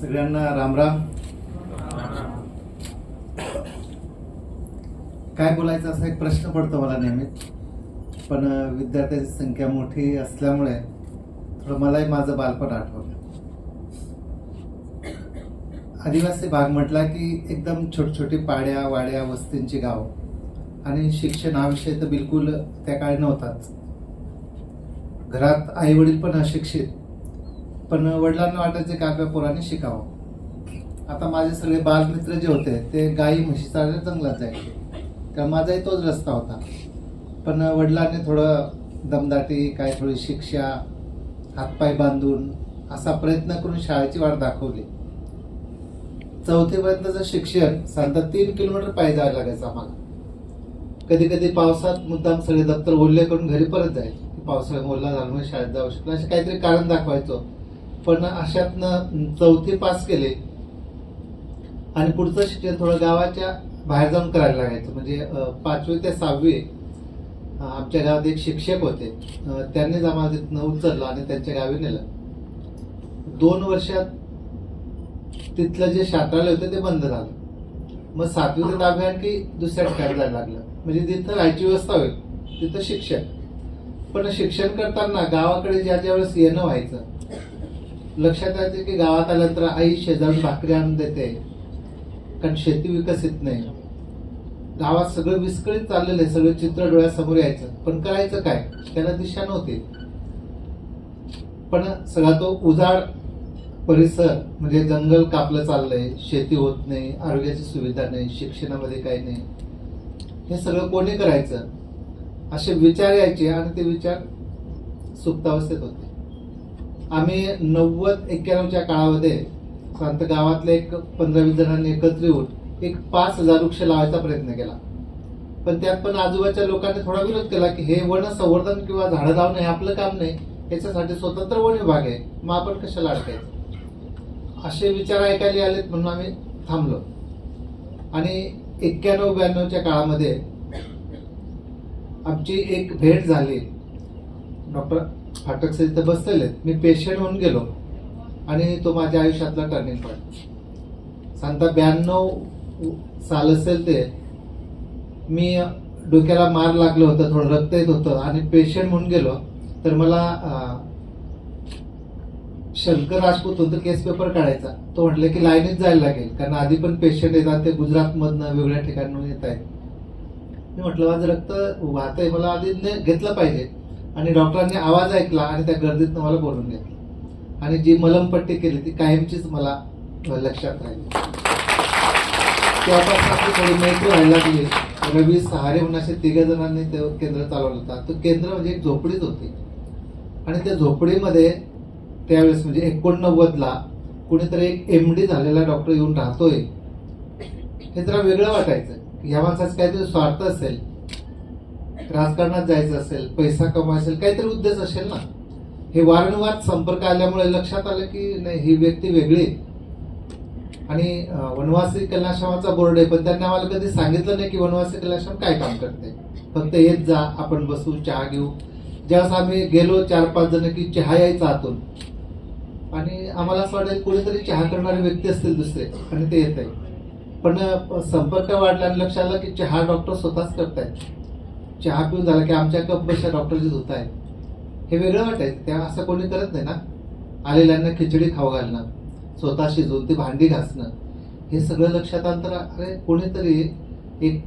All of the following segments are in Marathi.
सगळ्यांना रामराम काय बोलायचं असा एक प्रश्न पडतो मला नेहमी. पण विद्यार्थ्यांची संख्या मोठी असल्यामुळे थोडं मलाही माझं बालपण आठवलं. आदिवासी भाग म्हटला की एकदम छोट छोटी पाड्या वाड्या वस्तींची गाव. आणि शिक्षण हा विषय तर बिलकुल त्या काळी नव्हताच. घरात आई वडील पण अशिक्षित. पण वडिलांना वाटायचे की आपल्या पोरांनी शिकावं. आता माझे सगळे बालमित्र जे होते ते गाई म्हशी चालले जंगलात जायचे. कारण माझाही तोच रस्ता होता. पण वडिलांनी थोडं दमदाटी काय थोडी शिक्षा हातपाय बांधून असा प्रयत्न करून शाळेची वाट दाखवली. चौथीपर्यंतचं शिक्षण साधारण तीन किलोमीटर पायी जायला लागायचं आम्हाला. कधी कधी पावसात मुद्दाम सगळे दप्तर ओल्ले करून घरी परत जायचे. पावसाळ्यात ओला झाल्यामुळे शाळेत जाऊ शकलो असे काहीतरी कारण दाखवायचो. पण अशातनं चौथी पास केले आणि पुढचं शिक्षण थोडं गावाच्या बाहेर जाऊन करायला लागायचं. म्हणजे पाचवी ते सहावी आमच्या गावात एक शिक्षक होते. त्यांनी त्यांनीच आम्हाला तिथनं उचललं आणि त्यांच्या गावी नेलं. दोन वर्षात तिथलं जे शास्त्रालय होतं ते बंद झालं. मग सातवी ते दहावी आणखी दुसऱ्या ठिकाणी जायला लागलं. म्हणजे जिथं राहायची व्यवस्था होईल तिथं शिक्षण. पण शिक्षण करताना गावाकडे ज्या ज्या वेळेस येणं व्हायचं लक्षात यायचं की गावात आल्यानंतर आई शेजारून भाकरी आणून देते. कारण शेती विकसित नाही. गावात सगळं विस्कळीत चाललेलं आहे. सगळं चित्र डोळ्यासमोर यायचं. पण करायचं काय? त्याला दिशा नव्हती. पण सगळा तो उजाड परिसर म्हणजे जंगल कापलं चाललंय. शेती होत नाही. आरोग्याची सुविधा नाही. शिक्षणामध्ये काही नाही. हे सगळं कोणी करायचं? असे विचार यायचे आणि ते विचार सुप्तावस्थेत होते. आम्ही नव्वद एक्क्याण्णवच्या काळामध्ये साधारणतः गावातल्या एक पंधरा वीस जणांनी एकत्र येऊन एक पाच हजार वृक्ष लावायचा प्रयत्न केला. पण त्यात पण आजूबाजूच्या लोकांनी थोडा विरोध केला की हे वन संवर्धन किंवा झाडं लावणं हे आपलं काम नाही याच्यासाठी स्वतंत्र वन विभाग आहे मग आपण कशाला अडकायचं? असे विचार ऐकायला आलेत म्हणून आम्ही थांबलो. आणि एक्क्याण्णव ब्याण्णवच्या काळामध्ये आमची एक भेट झाली. डॉक्टर फाटक सर इथं बसलेले मी पेशंट होऊन गेलो आणि तो माझ्या आयुष्यातला टर्निंग पॉईंट सांगता ब्याण्णव साल असेल ते मी डोक्याला मार लागलं होतं थोडं रक्त येत होतं आणि पेशंट म्हणून गेलो. तर मला शंकर राजपूत होतं केस पेपर काढायचा. तो म्हटलं की लाईनीत जायला लागेल कारण आधी पण पेशंट येतात ते गुजरातमधनं वेगळ्या ठिकाणून येत आहेत मी म्हटलं माझं रक्त वाहतंय मला आधी घेतलं पाहिजे. आणि डॉक्टरांनी आवाज ऐकला आणि त्या गर्दीतनं मला बोलून घेतलं. आणि जी मलमपट्टी केली ती कायमचीच मला लक्षात राहिली. तेव्हापासून आपली थोडी मैत्री व्हायला लागली. रवी सहारे म्हणून असे तिघ जणांनी ते केंद्र चालवलं होतं. तो केंद्र म्हणजे एक झोपडीच होती. आणि त्या झोपडीमध्ये त्यावेळेस म्हणजे एकोणनव्वदला कुणीतरी एक एम डी झालेला डॉक्टर येऊन राहतोय. हे जरा वेगळं वाटायचं. ह्या माणसाचं काहीतरी स्वार्थ असेल. राजकारणात जायचं असेल पैसा कमायचा असेल काहीतरी उद्देश असेल ना? हे वारंवार संपर्क आल्यामुळे लक्षात आलं की नाही ही व्यक्ती वेगळी आहे. आणि वनवासी कल्याणश्रमाचा बोर्ड आहे पण त्यांनी आम्हाला कधी सांगितलं नाही की वनवासी कल्याणश्रम काय काम करते फक्त येत जा आपण बसू चहा घेऊ. ज्यावेळेस आम्ही गेलो चार पाच जण की चहा यायचा आतून. आणि आम्हाला असं वाटेल कुठेतरी चहा करणारे व्यक्ती असतील दुसरे आणि ते येत आहे पण संपर्क वाढला आणि लक्षात आलं की चहा डॉक्टर स्वतःच करतायत. चहा पिऊन झाला की आमच्या कप बशा डॉक्टरची धुत आहेत. हे वेगळं वाटायचं. त्या असं कोणी करत नाही ना. आलेल्यांना खिचडी खाऊ घालणं स्वतः शिजवून ती भांडी घासणं. हे सगळं लक्षात आलं अरे कोणीतरी एक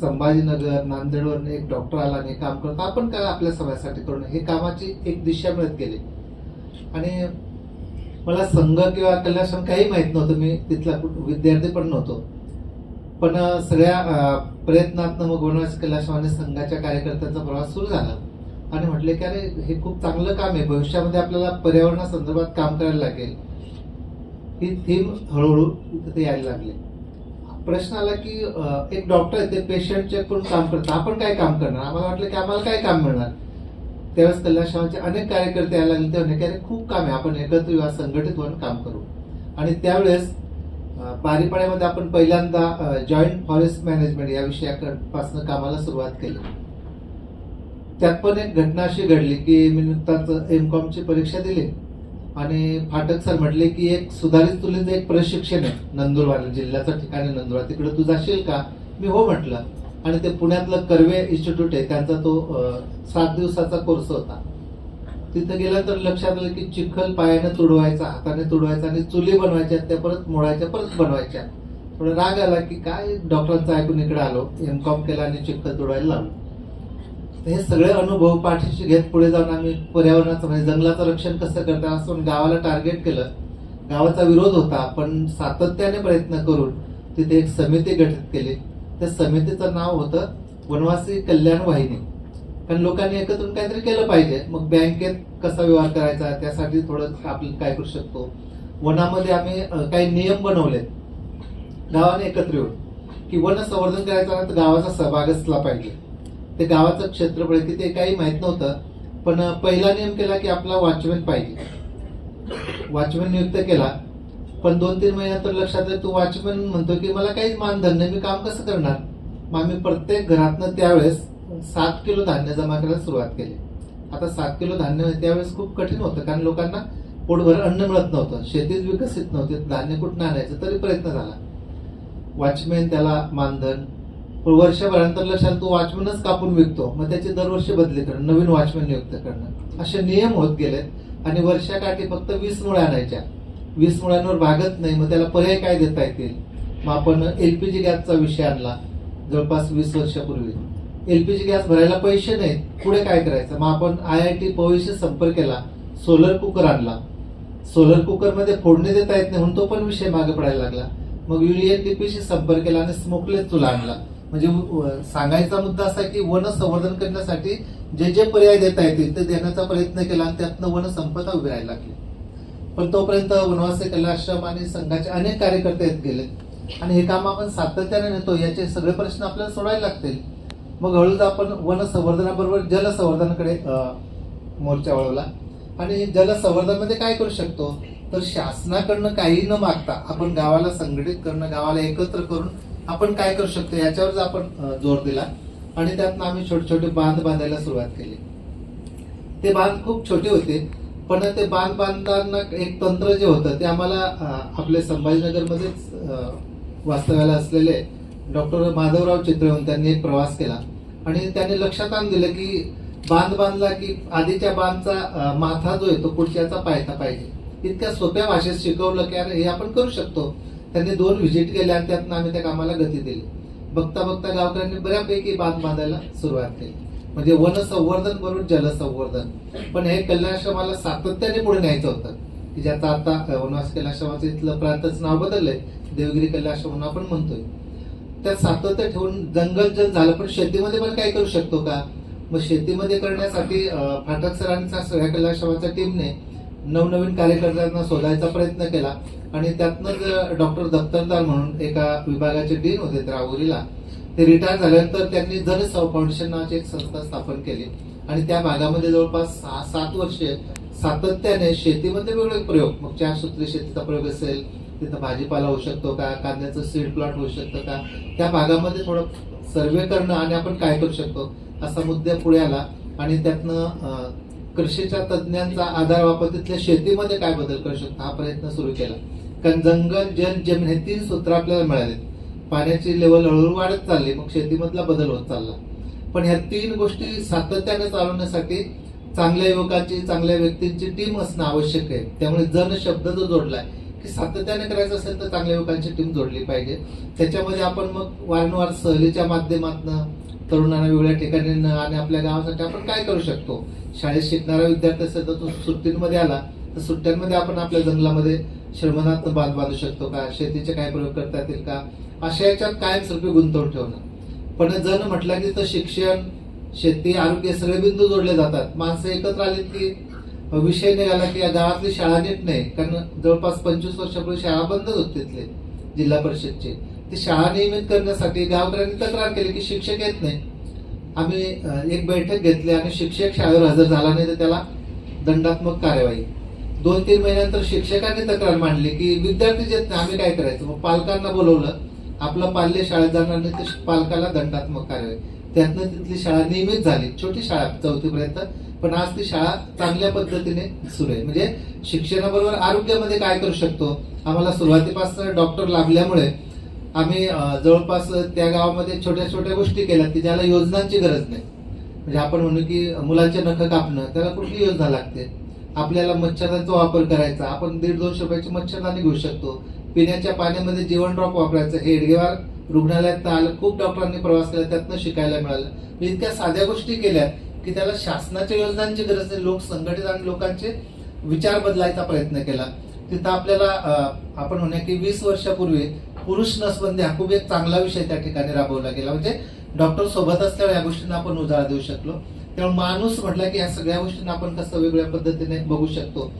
संभाजीनगर नांदेडवरनं एक डॉक्टर आला आणि काम करतो. आपण काय आपल्या समाजासाठी करणं हे कामाची एक दिशा मिळत गेली. आणि मला संघ किंवा कल्याण काही माहीत नव्हतं. मी तिथला कुठ- विद्यार्थी पण नव्हतो. पण सगळ्या प्रयत्नात्मक प्रयत्नातनं मग संघाच्या कार्यकर्त्यांचा प्रवास सुरू झाला. आणि म्हटले की अरे हे खूप चांगलं काम आहे. भविष्यामध्ये आपल्याला पर्यावरणासंदर्भात काम करायला लागेल. ही थीम हळूहळू तिथे यायला लागले. प्रश्न आला की एक डॉक्टर आहे ते पेशंट चेक करून काम करतात? आपण काय काम करणार? आम्हाला वाटलं की आम्हाला काय काम मिळणार? त्यावेळेस कल्याण अनेक कार्यकर्ते यायला लागले. ते म्हणले की अरे खूप काम आहे. आपण एकत्र येऊया संघटित होऊन काम करू. आणि त्यावेळेस बारीपाड्यामध्ये आपण पहिल्यांदा जॉईंट फॉरेस्ट मॅनेजमेंट या विषयापासून कामाला सुरुवात केली. त्यात पण एक घटना अशी घडली की मी नुकताच एम कॉमची परीक्षा दिली आणि फाटक सर म्हटले की एक सुधारित तुलेचं एक प्रशिक्षण आहे नंदुरबार जिल्ह्याचं ठिकाणी नंदुरबार. तिकडे तू जाशील का? मी हो म्हटलं. आणि ते पुण्यातलं कर्वे इन्स्टिट्यूट आहे त्यांचा तो सात दिवसाचा कोर्स होता. तिथं गेल्यानंतर लक्षात आलं की चिखल पायाने तुडवायचा हाताने तुडवायचा आणि चुली बनवायच्या त्या परत मोडायच्या परत बनवायच्या. थोडा राग आला की काय डॉक्टरांचं ऐकून इकडे आलो एम कॉम केला आणि चिखल तुडवायला लागलो. हे सगळे अनुभव पाठीशी घेत पुढे जाऊन आम्ही पर्यावरणाचं म्हणजे जंगलाचं रक्षण कसं करता असं गावाला टार्गेट केलं. गावाचा विरोध होता पण सातत्याने प्रयत्न करून तिथे एक समिती गठीत केली. त्या समितीचं नाव होतं वनवासी कल्याण वाहिनी. कारण लोकांनी एकत्र काहीतरी केलं पाहिजे. मग बँकेत कसा व्यवहार करायचा? त्यासाठी थोडं आपण काय करू शकतो? वनामध्ये आम्ही काही नियम बनवले गावाने एकत्र येऊन. की वन संवर्धन करायचं तर गावाचा सहभाग असला पाहिजे. ते गावाचं क्षेत्रफळ आहे की ते काही माहीत नव्हतं. पण पहिला नियम केला की आपला वॉचमॅन पाहिजे. वॉचमॅन नियुक्त केला. पण दोन तीन महिन्यानंतर लक्षात आलं तू वॉचमॅन म्हणतो की मला काहीच मानधन नाही. मी काम कसं करणार? मग आम्ही प्रत्येक घरातनं त्यावेळेस सात किलो धान्य जमा करायला सुरुवात केली. आता सात किलो धान्य त्यावेळेस खूप कठीण होतं कारण लोकांना पोटभर अन्न मिळत नव्हतं शेतीच विकसित नव्हती धान्य कुठून आणायचं तरी प्रयत्न झाला. वॉचमॅन त्याला मानधन वर्षभरानंतर लक्षात तो वॉचमॅनच कापून विकतो मग त्याची दरवर्षी बदली करणं नवीन वॉचमॅन नियुक्त करणं. असे नियम होत गेलेत आणि वर्षाकाठी फक्त वीस मुळ्या आणायच्या. वीस मुळ्यांवर भागत नाही मग त्याला पर्याय काय देता येतील? मग आपण एल पी जी गॅसचा विषय आणला जवळपास वीस वर्षापूर्वी. एलपीजी गॅस भरायला पैसे नाहीत पुढे काय करायचं? मग आपण आय आय टी पवईशी संपर्क केला सोलर कुकर आणला. सोलर कुकरमध्ये फोडणी देता येत नाही म्हणून तो पण विषय मागे पडायला लागला. मग युएनडीपीशी संपर्क केला आणि स्मोकलेस चुला आणला. म्हणजे सांगायचा मुद्दा असा की वन संवर्धन करण्यासाठी जे जे पर्याय देता येतील ते देण्याचा प्रयत्न केला आणि त्यातनं वन संपदा उभी राहायला लागली. पण तोपर्यंत वनवासी कलाश्रम आणि संघाचे अनेक कार्यकर्ते येत गेले. आणि हे काम आपण सातत्याने नेतो याचे सगळे प्रश्न आपल्याला सोडायला लागतील. मग हळूहळू आपण वन संवर्धनाबरोबर जलसंवर्धनाकडे मोर्चा वळवला. आणि जलसंवर्धनमध्ये काय करू शकतो? तर शासनाकडनं काही न मागता आपण गावाला संघटित करणं गावाला एकत्र करून आपण काय करू शकतो? याच्यावर आपण जोर दिला. आणि त्यातनं आम्ही छोटे छोटे बांध बांधायला सुरुवात केली. ते बांध खूप छोटे होते पण ते बांध बांधताना एक तंत्र जे होतं ते आम्हाला आपले आपल्या संभाजीनगरमध्येच वास्तव्याला असलेले डॉक्टर माधवराव चित्रवंतांनी त्यांनी एक प्रवास केला. आणि त्यांनी लक्षात आणून दिलं की बांध बांधला की आधीच्या बांधचा माथा जो आहे तो पुढच्याचा पायता पाहिजे. इतक्या सोप्या भाषेत शिकवलं की अरे हे आपण करू शकतो. त्यांनी दोन व्हिजिट केल्या आणि त्यातनं आम्ही त्या कामाला गती दिली. बघता बघता गावकऱ्यांनी बऱ्यापैकी बांध बांधायला सुरुवात केली. म्हणजे वन संवर्धन बरोबर जलसंवर्धन. पण हे कल्याणाश्रमाला सातत्याने पुढे न्यायचं होतं. की ज्याचा आता वनवास कल्याणाश्रमाचं इथलं प्रांतच नाव बदललंय. देवगिरी कल्याणाश्रम म्हणून आपण म्हणतोय. त्यात सातत्य ठेवून जंगल जल झालं. पण शेतीमध्ये पण काय करू शकतो का? मग शेतीमध्ये करण्यासाठी फाटक सरांचा सगळ्या टीमने नवनवीन कार्यकर्त्यांना शोधायचा प्रयत्न केला. आणि त्यातनंच डॉक्टर दत्तरदार म्हणून एका विभागाचे डीन होते राहुरीला ते रिटायर झाल्यानंतर त्यांनी जन फाउंडेशन नावाची एक संस्था स्थापन केली. आणि त्या भागामध्ये जवळपास सहा सात वर्षे सातत्याने शेतीमध्ये वेगवेगळे प्रयोग. मग चार सूत्री शेतीचा प्रयोग असेल तिथं भाजीपाला होऊ शकतो का? कांद्याचं सीड प्लॉट होऊ शकतं का? त्या भागामध्ये थोडं सर्वे करणं आणि आपण काय करू शकतो असा मुद्दा पुढे आला. आणि त्यातनं कृषीच्या तज्ज्ञांचा आधार वापर तिथल्या शेतीमध्ये काय बदल करू शकतो हा प्रयत्न सुरू केला. कारण जंगल जल जमीन हे तीन सूत्र आपल्याला मिळाले पाण्याची लेवल हळूहळू वाढत चालली मग शेतीमधला बदल होत चालला. पण ह्या तीन गोष्टी सातत्याने चालवण्यासाठी चांगल्या युवकांची चांगल्या व्यक्तींची टीम असणं आवश्यक आहे. त्यामुळे जन शब्द जो जोडलाय की सातत्याने करायचं असेल तर चांगल्या लोकांची टीम जोडली पाहिजे. त्याच्यामध्ये आपण मग वारंवार सहलीच्या माध्यमातून तरुणांना वेगळ्या ठिकाणी आणि आपल्या गावासाठी आपण काय करू शकतो? शाळेत शिकणारा विद्यार्थी असेल तर तो सुट्टींमध्ये आला तर सुट्ट्यांमध्ये आपण आपल्या जंगलामध्ये श्रमणात बांध बांधू शकतो का? शेतीचे काय प्रयोग करता येतील का? अशा याच्यात कायमस्वरूपी गुंतवून ठेवणं. पण जण म्हटलं की तर शिक्षण शेती आरोग्य सगळे बिंदू जोडले जातात. माणसं एकत्र आली की विषय निघाला की या गावातली शाळा नीट नाही. कारण जवळपास पंचवीस वर्षापूर्वी शाळा बंदच होते तिथले जिल्हा परिषदची. ती शाळा नियमित करण्यासाठी गावकऱ्यांनी तक्रार केली की शिक्षक येत नाही. आम्ही एक बैठक घेतली आणि शिक्षक शाळेवर हजर झाला नाही तर त्याला दंडात्मक कार्यवाही. दोन तीन महिन्यानंतर शिक्षकांनी तक्रार मांडली की विद्यार्थीच येत नाही आम्ही काय करायचं? मग पालकांना बोलवलं आपलं पाल्य शाळेत जाणार नाही तर पालकाला दंडात्मक कार्यवाही. त्यातनं तिथली शाळा नियमित झाली छोटी शाळा चौथीपर्यंत पण आज ती शाळा चांगल्या पद्धतीने सुरू आहे. म्हणजे शिक्षणाबरोबर आरोग्यामध्ये काय करू शकतो? आम्हाला सुरुवातीपासून डॉक्टर लाभल्यामुळे आम्ही जवळपास त्या गावामध्ये छोट्या छोट्या गोष्टी केल्या की ज्याला योजनांची गरज नाही. म्हणजे आपण म्हणू की मुलांचे नख कापणं त्याला कुठली योजना लागते? आपल्याला मच्छरदानीचा वापर करायचा आपण दीड दोनशे रुपयाची मच्छरदाणी घेऊ शकतो. पिण्याच्या पाण्यामध्ये जीवन ड्रॉप वापरायचं हे हेडगेवार रुग्णालयात आलं खूप डॉक्टरांनी प्रवास केला त्यातनं शिकायला मिळालं. इतक्या साध्या गोष्टी केल्या की त्याला शासनाच्या योजनांची गरज नाही लोक संघटित आणि लोकांचे विचार बदलायचा प्रयत्न केला. तिथं आपल्याला आपण म्हणूया की वीस वर्षापूर्वी पुरुष नसबंदी हा खूप एक चांगला विषय त्या ठिकाणी राबवला गेला. म्हणजे डॉक्टर सोबत असल्यावर या गोष्टींना आपण उजाळा देऊ शकलो. त्यामुळे माणूस म्हटला की या सगळ्या गोष्टींना आपण कसं वेगळ्या पद्धतीने बघू शकतो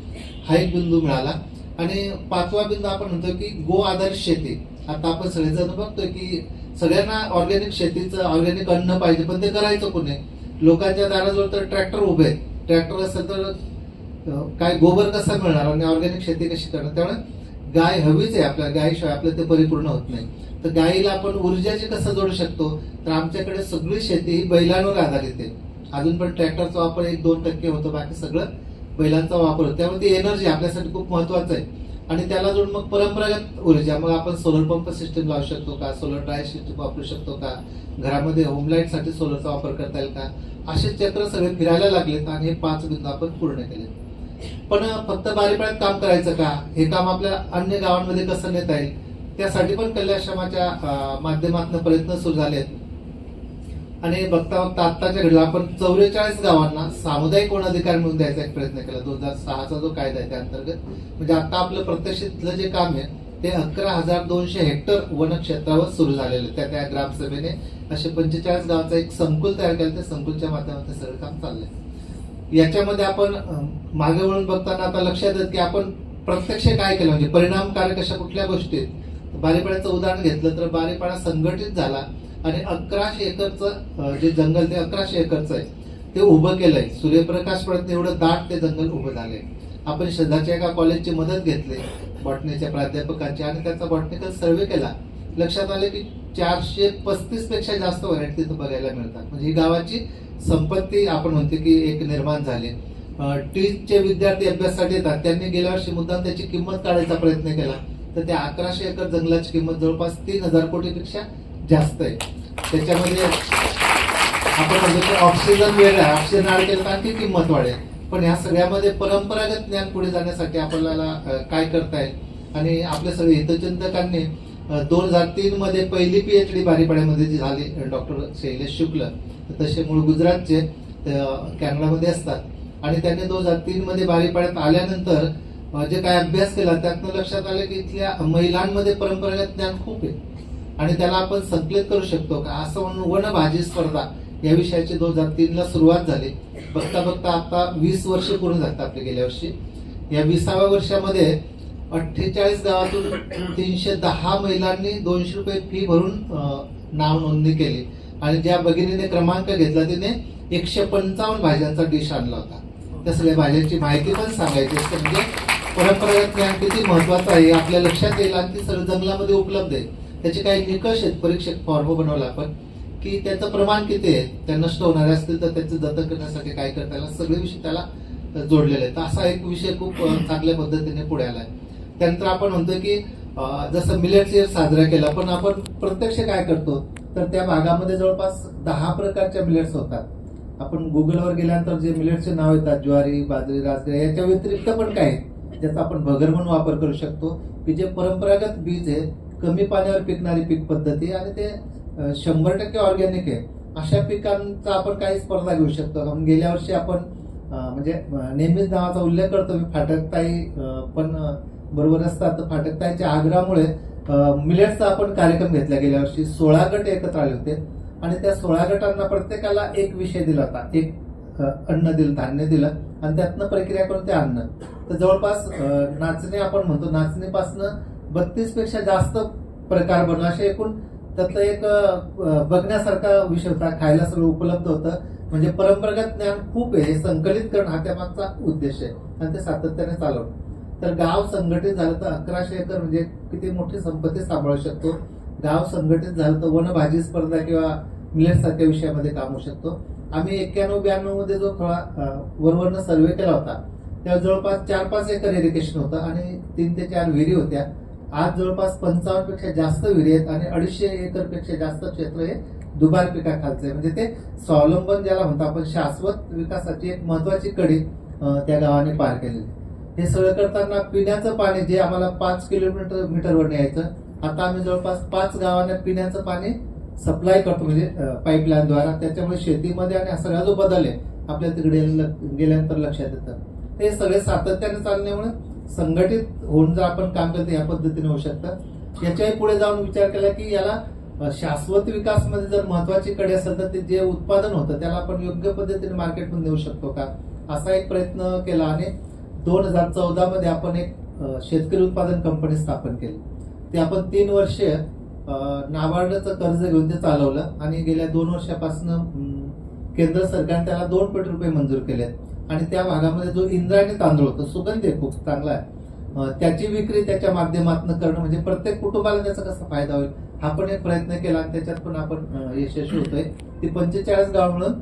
हा एक बिंदू मिळाला. आणि पाचवा बिंदू आपण म्हणतो की गो आधारित शेती. आता आपण सगळेजण बघतोय की सगळ्यांना ऑर्गॅनिक शेतीचं ऑर्गॅनिक अन्न पाहिजे पण ते करायचं कोणी? लोकांच्या दाराजवळ तर ट्रॅक्टर उभे आहेत. ट्रॅक्टर असेल तर काय गोबर कसा मिळणार आणि ऑर्गॅनिक शेती कशी करणार? त्यामुळे गाय हवीच आहे आपल्या गायीशिवाय आपलं ते परिपूर्ण होत नाही. तर गायीला आपण ऊर्जाचे कसं जोडू शकतो? तर आमच्याकडे सगळी शेती ही बैलांवर आधारित आहे. अजून पण ट्रॅक्टरचा वापर एक दोन टक्के होतो बाकी सगळं बैलांचा वापर होतो. त्यामुळे ती एनर्जी आपल्यासाठी खूप महत्वाचं आहे. आणि त्याला जोडून मग परंपरागत ऊर्जा मग आपण सोलर पंप सिस्टम लावू शकतो का? सोलर ड्राय सिस्टम वापरू शकतो का? घरामध्ये होमलाईटसाठी सोलरचा वापर करता येईल का? असे चक्र सगळे फिरायला लागलेत आणि हे पाच बिंदू आपण पूर्ण केले पण फक्त बारीपाड्यात काम करायचं का? हे काम आपल्या अन्य गावांमध्ये कसं नेता येईल? त्यासाठी पण कल्याश्रमाच्या माध्यमातून प्रयत्न सुरू झालेत. आणि बघता बघता आत्ताच्या घडीला आपण चौवेचाळीस गावांना सामुदायिक वन अधिकार म्हणून द्यायचा एक प्रयत्न केला. दोन हजार सहाचा जो कायदा आहे त्या अंतर्गत म्हणजे आता आपलं प्रत्यक्षितलं जे काम आहे ते अकरा हजार दोनशे हेक्टर वन क्षेत्रावर सुरू झालेलं आहे. त्या त्या ग्रामसभेने असे पंचेचाळीस गावाचा एक संकुल तयार केलं. त्या संकुलच्या माध्यमातून सगळं काम चाललंय. याच्यामध्ये आपण मागे वळून बघताना आता लक्षात येत की आपण प्रत्यक्ष काय केलं? म्हणजे परिणामकारक अशा कुठल्या गोष्टीत बारीपाड्याचं उदाहरण घेतलं तर बारीपाडा संघटित झाला. आणि अकराशे एकरचं जे जंगल ते अकराशे एकरचं आहे ते उभं केलंय. सूर्यप्रकाश पडत एवढं दाट ते जंगल उभं झालंय. आपण शेजारच्या एका कॉलेजची मदत घेतली बॉटनीच्या प्राध्यापकांची आणि त्याचा बॉटनिकल सर्वे केला. लक्षात आले की चारशे पस्तीसपेक्षा जास्त व्हरायटी तिथं बघायला मिळतात. म्हणजे ही गावाची संपत्ती आपण म्हणतो की एक निर्माण झाली. टीचे विद्यार्थी अभ्यासासाठी येतात. त्यांनी गेल्या वर्षी मुद्दाम त्याची किंमत काढायचा प्रयत्न केला. तर त्या अकराशे एकर जंगलाची किंमत जवळपास तीन हजार कोटीपेक्षा जास्त आहे. त्याच्यामध्ये आपण म्हणतो की ऑक्सिजन वेगळा आहे. ऑक्सिजन ऍड केलं तर आणखी किंमत वाढेल. पण ह्या सगळ्यामध्ये परंपरागत ज्ञान पुढे जाण्यासाठी आपल्याला काय करता येईल? आणि आपल्या सगळे हितचिंतकांनी दोन हजार तीन मध्ये पहिली डी बारीपाड्यामध्ये जी झाली डॉक्टर शैलेश शुक्ल तसे मूळ गुजरातचे कॅनडामध्ये असतात. आणि त्यांनी दोन हजार तीन मध्ये बारीपाड्यात आल्यानंतर जे काय अभ्यास केला त्यातनं लक्षात आलं की इथल्या महिलांमध्ये परंपरागत ज्ञान खूप आहे. आणि त्याला आपण संकलित करू शकतो का? असं म्हणून वनभाजी स्पर्धा या विषयाची दोन हजार तीन ला सुरुवात झाली. बघता बघता आता वीस वर्ष पूर्ण झाली आपले गेल्या वर्षी. या विसाव्या वर्षामध्ये अठ्ठेचाळीस गावातून तीनशे दहा महिलांनी दोनशे रुपये फी भरून नाव नोंदणी केली. आणि ज्या भगिनीने क्रमांक घेतला तिने एकशे पंचावन्न भाज्यांचा डिश आणला होता. त्या सगळ्या भाज्यांची माहिती पण सांगायची असते. म्हणजे परंपरागत ज्ञान किती महत्वाचं आहे आपल्या लक्षात येईल आणि ती सर्व जंगलामध्ये उपलब्ध आहे. त्याचे काही निकष आहेत परीक्षक फॉर्म बनवला आपण की त्याचं प्रमाण किती आहे त्या नष्ट होणारे असतील तर त्याचं जतन करण्यासाठी काय करता येईल सगळे विषय त्याला जोडलेले आहेत. तर असा एक विषय खूप चांगल्या पद्धतीने पुढे आला आहे त्यानंतर आपण म्हणतो की जसं मिलेट्स इयर साजरा केला पण आपण प्रत्यक्ष काय करतो तर त्या भागामध्ये जवळपास दहा प्रकारच्या मिलेट्स होतात. आपण गुगलवर गेल्यानंतर जे मिलेटचे नाव येतात ज्वारी बाजरी राजगिरा याच्या व्यतिरिक्त पण काय ज्याचा आपण भगर म्हणून वापर करू शकतो की जे परंपरागत बीज आहे कमी पाण्यावर पिकणारी पीक पद्धती आणि ते शंभर टक्के ऑर्गॅनिक आहे. अशा पिकांचा आपण काही स्पर्धा घेऊ शकतो. कारण गेल्या वर्षी आपण म्हणजे नेहमीच नावाचा उल्लेख करतो मी फाटकताई पण बरोबर असतात. तर फाटकताईच्या आग्रहामुळे मिलेट्सचा आपण कार्यक्रम घेतला गेल्या वर्षी. सोळा गट एकत्र आले होते. आणि त्या सोळा गटांना प्रत्येकाला एक विषय दिला होता. एक अन्न दिलं धान्य दिलं आणि त्यातनं प्रक्रिया करून ते अन्न तर जवळपास नाचणी आपण म्हणतो. नाचणीपासनं बत्तीसपेक्षा जास्त प्रकार बनव असे एकूण त्यातलं एक बघण्यासारखा विषय होता. खायला सगळं उपलब्ध होतं. म्हणजे परंपरागत ज्ञान खूप आहे. हे संकलित करणं हा त्यामागचा उद्देश आहे. आणि ते सातत्याने चालवणं. तर गाव संघटित झालं तर अकराशे एकर म्हणजे किती मोठी संपत्ती सांभाळू शकतो. गाव संघटित झालं तर वनभाजी स्पर्धा किंवा मिलेट सारख्या विषयामध्ये काम होऊ शकतो. आम्ही एक्क्याण्णव ब्याण्णवमध्ये जो थोडा वरवरनं सर्वे केला होता तेव्हा जवळपास चार पाच एकर इरिगेशन होतं आणि तीन ते चार विहिरी होत्या. आज जवळपास पंचावन्नपेक्षा जास्त विहिरी आहेत आणि अडीचशे एकरपेक्षा जास्त क्षेत्र हे दुबार पिकाखालचं आहे. म्हणजे ते स्वावलंबन ज्याला म्हणतो आपण शाश्वत विकासाची एक महत्वाची कडी त्या गावाने पार केलेली हे सगळं करताना पिण्याचं पाणी जे आम्हाला पाच किलोमीटर मीटरवर न्यायचं आता आम्ही जवळपास पाच गावांना पिण्याचं पाणी सप्लाय करतो म्हणजे पाईपलाईनद्वारा. त्याच्यामुळे शेतीमध्ये आणि हा सगळा जो बदल आहे आपल्या तिकडे ल- गेल्यानंतर लक्षात येतं. हे सगळे सातत्याने चालल्यामुळे संघटित होऊन जर आपण काम करतो या पद्धतीने होऊ शकतं. याच्याही पुढे जाऊन विचार केला की याला शाश्वत विकासमध्ये जर महत्वाची कडे असेल तर ते जे उत्पादन होतं त्याला आपण योग्य पद्धतीने मार्केटमध्ये देऊ शकतो का? असा एक प्रयत्न केला आणि दोन हजार चौदा मध्ये आपण एक शेतकरी उत्पादन कंपनी स्थापन केली. ते आपण तीन वर्षे नाबार्डचं कर्ज घेऊन ते चालवलं आणि गेल्या दोन वर्षापासून केंद्र सरकारने त्याला दोन कोटी रुपये मंजूर केले आहेत आणि त्या भागामध्ये जो इंद्रायणी तांदूळ होतो सुगंध आहे खूप चांगला आहे. त्याची विक्री त्याच्या माध्यमातून करणं म्हणजे प्रत्येक कुटुंबाला त्याचा कसा फायदा होईल हा पण एक प्रयत्न केला आणि त्याच्यात पण आपण यशस्वी होतोय. ती पंचेचाळीस गाव म्हणून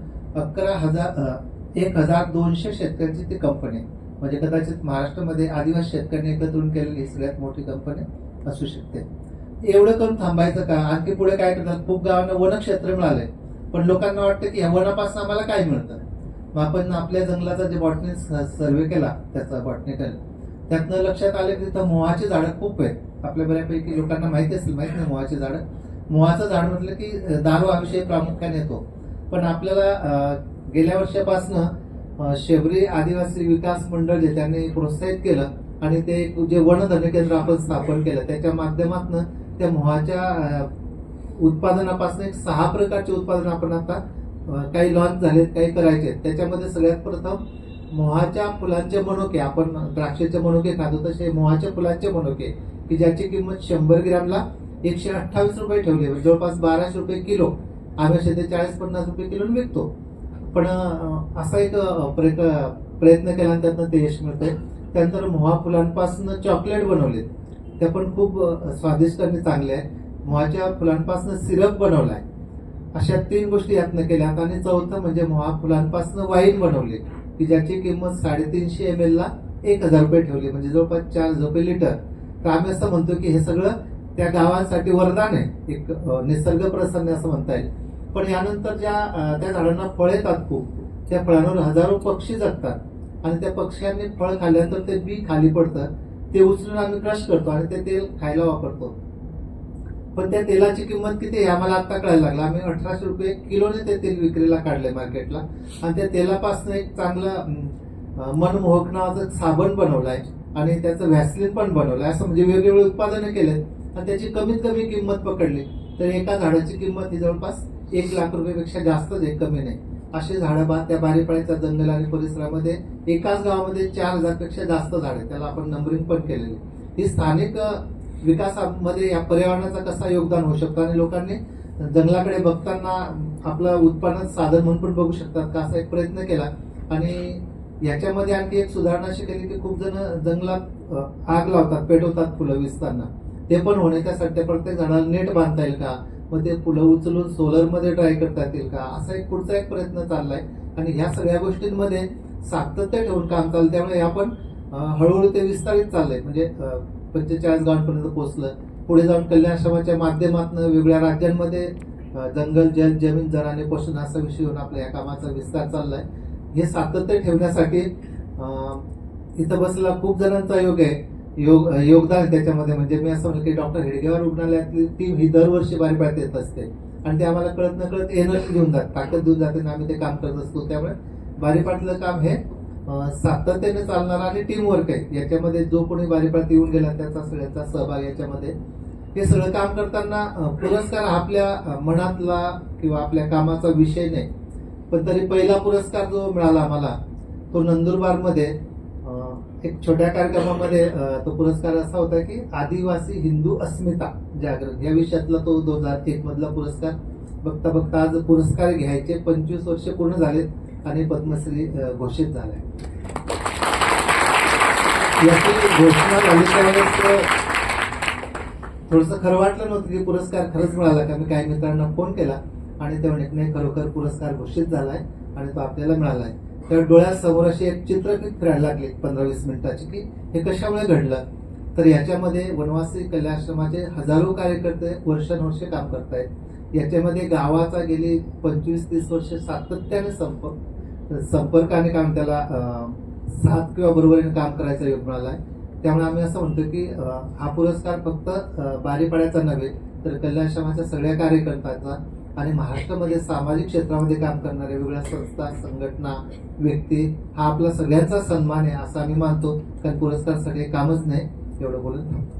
अकरा हजार एक हजार दोनशे शेतकऱ्यांची ती कंपनी आहे. म्हणजे कदाचित महाराष्ट्रामध्ये आदिवासी शेतकऱ्यांनी एकत्रून केलेली ही सगळ्यात मोठी कंपनी असू शकते. एवढं करून थांबायचं का? आणखी पुढे काय करतात? खूप गावांना वनक्षेत्र मिळाले पण लोकांना वाटतं की या वनापासून आम्हाला काय मिळतं? मग आपण आपल्या जंगलाचा जे बॉटनी सर्वे केला त्याचा बॉटनिकल त्यातनं लक्षात आलं की तिथं मोहाची झाडं खूप आहेत. आपल्या बऱ्यापैकी लोकांना माहिती असेल माहीत नाही मोहाची झाडं. मोहाचं झाड म्हटलं की दारू हा विषय प्रामुख्याने येतो. पण आपल्याला गेल्या वर्षापासनं अं, शबरी आदिवासी विकास मंडळ जे त्यांनी प्रोत्साहित केलं आणि ते जे वनधन केंद्र आपण स्थापन केलं त्याच्या माध्यमातून त्या मोहाच्या उत्पादनापासून एक सहा प्रकारचे उत्पादन आपण आता काही लॉन्च झालेत काही करायचे आहेत. त्याच्यामध्ये सगळ्यात प्रथम मोहाच्या फुलांचे मनुके आपण द्राक्षाचे मनुके खातो तसे मोहाच्या फुलांचे मनुके की ज्याची किंमत शंभर ग्रॅमला एकशे अठ्ठावीस रुपये ठेवली म्हणजे जवळपास बाराशे रुपये किलो. आम्ही शेते चाळीस पन्नास रुपये किलो विकतो. पण असा एक प्रयत्न प्रयत्न केला त्यातनं ते यश मिळतंय. त्यानंतर मोहा फुलांपासून चॉकलेट बनवले ते पण खूप स्वादिष्ट आणि चांगले आहे मोहाच्या फुलांपासून सिरप बनवला आहे अशा तीन गोष्टी यातनं केल्या. आणि चौथं म्हणजे मोहा फुलांपासून वाईन बनवली. की ज्याची किंमत साडेतीनशे एम एल ला एक हजार रुपये ठेवली. म्हणजे जवळपास चार हजार रुपये लिटर. तर आम्ही असं म्हणतो की हे सगळं त्या गावांसाठी वरदान आहे. एक निसर्ग प्रसन्न असं म्हणता येईल. पण यानंतर ज्या त्या झाडांना फळ येतात खूप त्या फळांवर हजारो पक्षी जगतात. आणि त्या पक्ष्यांनी फळ खाल्ल्यानंतर ते बी खाली पडतं. ते उचलून आम्ही क्रश करतो आणि ते तेल खायला वापरतो. पण त्या तेलाची किंमत किती आहे? आम्हाला आता कळायला लागला. आम्ही अठराशे रुपये किलोने ते तेल विक्रीला काढले मार्केटला आणि त्या तेलापासून एक चांगलं मनमोहक नावाचं साबण बनवलाय आणि त्याचं व्हॅसलिन पण बनवलंय असं म्हणजे वेगवेगळे उत्पादनं केलेत. आणि त्याची कमीत कमी किंमत पकडली. तर एका झाडाची किंमत ही जवळपास एक लाख रुपयापेक्षा जास्तच आहे. कमी नाही. असे झाडं बा त्या बारीपाळीच्या जंगल आणि परिसरामध्ये एकाच गावामध्ये चार हजारपेक्षा जास्त झाड त्याला आपण नंबरिंग पण केलेली ही स्थानिक विकासामध्ये या पर्यावरणाचा कसा योगदान होऊ शकतो? आणि लोकांनी जंगलाकडे बघताना आपलं उत्पन्न साधन म्हणून पण बघू शकतात का? असा एक प्रयत्न केला. आणि याच्यामध्ये आणखी एक सुधारणा अशी केली की खूप जण जंगलात आग लावतात पेटवतात फुलं विसताना. ते पण होणे त्यासाठी प्रत्येक झाडाला नेट बांधता येईल का? मग ते फुलं उचलून सोलरमध्ये ड्राय करता येतील का? असा एक पुढचा एक प्रयत्न चाललाय. आणि ह्या सगळ्या गोष्टींमध्ये सातत्य ठेवून काम चाललं त्यामुळे आपण हळूहळू ते विस्तारित चाललंय. म्हणजे पंचेचाळीस गावांपर्यंत पोहोचलं. पुढे जाऊन कल्याण आश्रमाच्या माध्यमातून वेगवेगळ्या राज्यांमध्ये जंगल जल जमीन जराने पोषणाचा पोषण असा विषय होऊन आपल्या या कामाचा विस्तार चाललाय. हे सातत्य ठेवण्यासाठी इथं बसलेला खूप जणांचा योग आहे. योग योगदान त्याच्यामध्ये. म्हणजे मी असं म्हणलं की डॉक्टर हेडगेवार रुग्णालयातली टीम ही दरवर्षी बारीपाट येत असते. आणि ते आम्हाला कळत न कळत एनर्जी देऊन जात ताकद देऊन जाते आणि आम्ही ते काम करत असतो. त्यामुळे बारीपाटलं काम हे सातत्याने चालणारा आणि टीम वर्क आहे. याच्यामध्ये जो कोणी बारीपात येऊन गेला त्याचा सगळ्यांचा सहभाग याच्यामध्ये. हे सगळं काम करताना पुरस्कार आपल्या मनातला किंवा आपल्या कामाचा विषय नाही. पण तरी पहिला पुरस्कार जो मिळाला आम्हाला तो नंदुरबारमध्ये एक छोट्या कार्यक्रमामध्ये तो पुरस्कार असा होता की आदिवासी हिंदू अस्मिता जागरण. या विषयातला तो दोन हजार एक मधला पुरस्कार. बघता बघता आज पुरस्कार घ्यायचे पंचवीस वर्ष पूर्ण झालेत. आणि पद्मश्री घोषित झालाय याची घोषणा झाली त्यावेळेस थोडस खरं वाटलं नव्हतं की पुरस्कार खरंच मिळाला का मी काही मित्रांना फोन केला आणि ते म्हणे खरोखर पुरस्कार घोषित झालाय आणि तो आपल्याला मिळालाय. तर डोळ्यासमोर अशी एक चित्रफित फिरायला लागली पंधरा वीस मिनिटाची की हे कशामुळे घडलं? तर याच्यामध्ये वनवासी कल्याश्रमाचे हजारो कार्यकर्ते वर्षानुवर्षे काम करतायत. याच्यामध्ये गावाचा गेली पंचवीस तीस वर्ष सातत्याने संपर्क संपर्काने काम त्याला साथ किंवा बरोबरीने काम करायचा योग मिळालाय त्यामुळे आम्ही असं म्हणतो की हा पुरस्कार फक्त बारी बारीपाड्याचा नव्हे तर कल्याणाश्रमाच्या सगळ्या कार्यकर्त्यांचा आणि महाराष्ट्रामध्ये सामाजिक क्षेत्रामध्ये काम करणाऱ्या वेगवेगळ्या संस्था संघटना व्यक्ती हा आपला सगळ्यांचा सन्मान आहे असं आम्ही मानतो कारण पुरस्कार सगळे कामच नाही एवढं बोलून थांबतो.